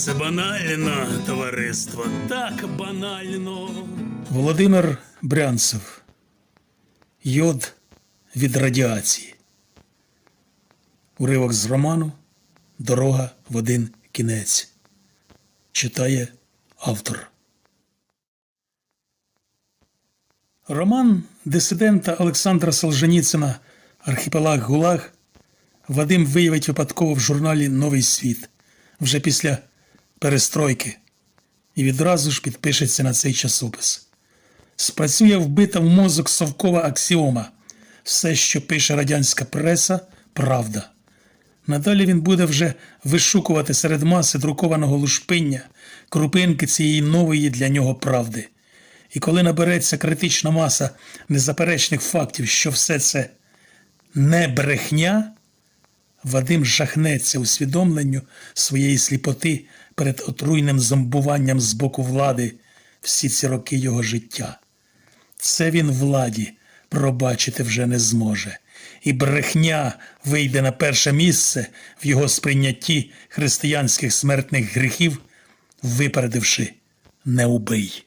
Це банально, товариство, так банально. Володимир Брянцев. Йод від радіації. Уривок з роману Дорога в один кінець. Читає автор. Роман дисидента Олександра Солженіцина Архіпелаг ГУЛАГ Вадим виявить випадково в журналі Новий світ вже після перестройки і відразу ж підпишеться на цей часопис. Спрацює вбита в мозок совкова аксіома. Все, що пише радянська преса, правда. Надалі він буде вже вишукувати серед маси друкованого лушпиння крупинки цієї нової для нього правди. І коли набереться критична маса незаперечних фактів, що все це не брехня, Вадим жахнеться усвідомленню своєї сліпоти перед отруйним зомбуванням з боку влади всі ці роки його життя. Це він владі пробачити вже не зможе, і брехня вийде на перше місце в його сприйнятті християнських смертних гріхів, випередивши не убий.